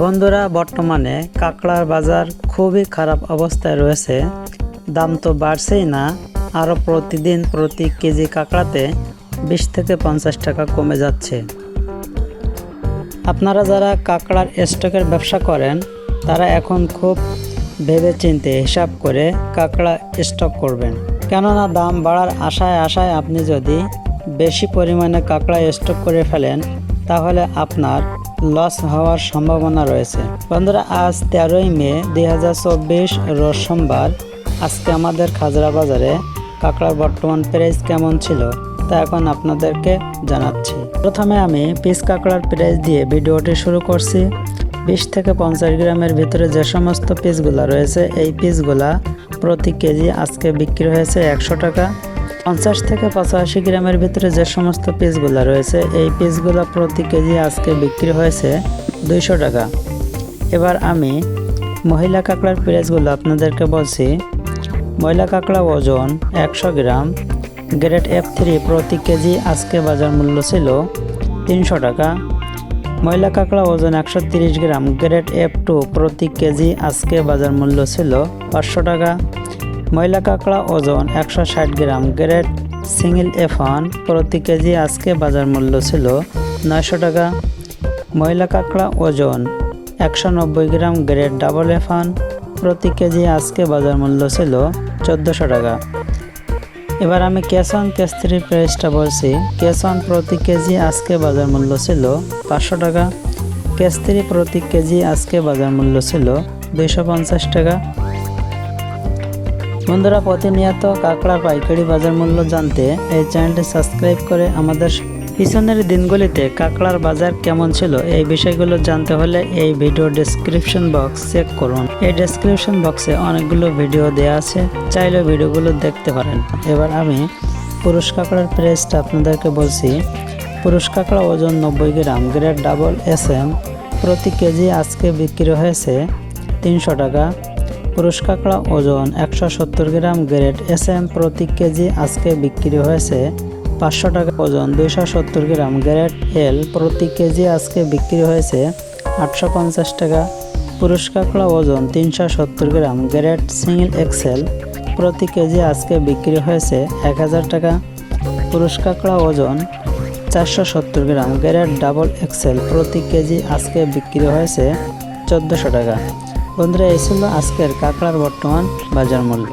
বন্ধুরা, বর্তমানে কাঁকড়ার বাজার খুবই খারাপ অবস্থায় রয়েছে। দাম তো বাড়ছেই না। আরও প্রতিদিন প্রতি কেজি কাঁকড়াতে বিশ থেকে পঞ্চাশ টাকা কমে যাচ্ছে। আপনারা যারা কাঁকড়ার স্টকের ব্যবসা করেন, তারা এখন খুব ভেবে চিন্তে হিসাব করে কাঁকড়া স্টক করবেন। কেননা দাম বাড়ার আশায় আশায় আপনি যদি বেশি পরিমাণে কাঁকড়া স্টক করে ফেলেন, তাহলে আপনার লস হওয়ার সম্ভাবনা রয়েছে। বন্ধুরা, আজ তেরোই মে দুই রোজ সোমবার। আজকে আমাদের খাজরা বাজারে কাঁকড়ার বর্তমান প্রাইস কেমন ছিল তা এখন আপনাদেরকে জানাচ্ছি। প্রথমে আমি পিস কাঁকড়ার প্রাইস দিয়ে ভিডিওটি শুরু করছি। বিশ থেকে পঞ্চাশ গ্রামের ভিতরে যে সমস্ত পিসগুলা রয়েছে, এই পিসগুলা প্রতি কেজি আজকে বিক্রি হয়েছে একশো টাকা। পঞ্চাশ থেকে পঁচাশি গ্রামের ভিতরে যে সমস্ত পিসগুলা রয়েছে, এই পিসগুলা প্রতি কেজি আজকে বিক্রি হয়েছে দুইশো টাকা। এবার আমি মহিলা কাঁকড়ার প্রাইসগুলো আপনাদেরকে বলছি। মহিলা কাঁকড়া ওজন একশো গ্রাম, গ্রেড এফ থ্রি প্রতি কেজি আজকে বাজার মূল্য ছিল তিনশো টাকা। ময়লা কাঁকড়া ওজন একশো গ্রাম, গ্রেড এফ টু প্রতি কেজি আজকে বাজার মূল্য ছিল পাঁচশো টাকা। ময়লা কাঁকড়া ওজন একশো ষাট gram, grade single F one প্রতি কেজি আজকে বাজার মূল্য ছিল নয়শো টাকা। ময়লা কাঁকড়া ওজন একশো নব্বই গ্রাম, গ্রেড ডাবল এফান প্রতি কেজি আজকে বাজার মূল্য ছিল চোদ্দোশো টাকা। এবার আমি ক্যাশ অন ক্যাশ থ্রি প্রাইসটা বলছি। ক্যাশ অন প্রতি কেজি আজকে বাজার মূল্য ছিল পাঁচশো টাকা। ক্যাশ থ্রি প্রতি কেজি আজকে বাজার মূল্য ছিল দুইশো পঞ্চাশ টাকা। বন্ধুরা প্রতিনিয়ত কাঁকড়া পাইকারি বাজার মূল্য জানতে এই চ্যানেলটি সাবস্ক্রাইব করে আমাদের পিছনের দিনগুলিতে কাঁকড়ার বাজার কেমন ছিল এই বিষয়গুলো জানতে হলে এই ভিডিও ডেসক্রিপশন বক্স চেক করুন। এই ডেসক্রিপশন বক্সে অনেকগুলো ভিডিও দেওয়া আছে, চাইলে ভিডিওগুলো দেখতে পারেন। এবার আমি পুরুষ কাঁকড়ার প্রাইসটা আপনাদেরকে বলছি। পুরুষ কাঁকড়া ওজন নব্বই gram grade double S M প্রতি কেজি আজকে বিক্রি হয়েছে তিনশো টাকা। পুরুষ কাঁকড়া ওজন একশো সত্তর গ্রাম গ্রেড এস এম প্রতি কেজি আজকে বিক্রি হয়েছে পাঁচশো টাকা ওজন দুইশো সত্তর গ্রাম গ্রেড এল প্রতি কেজি আজকে বিক্রি হয়েছে আটশো পঞ্চাশ টাকা। পুরুষ কাঁকড়া ওজন তিনশো সত্তর গ্রাম গ্রেড সিঙ্গেল এক্সেল প্রতি কেজি আজকে বিক্রি হয়েছে এক হাজার টাকা। পুরুষ কাঁকড়া ওজন চারশো সত্তর গ্রাম গ্রেড ডাবল এক্সেল প্রতি কেজি আজকে বিক্রি হয়েছে চোদ্দোশো টাকা। বন্ধুরা এসে ছিল আজকের কাঁকড়ার বর্তমান বাজার মূল্য।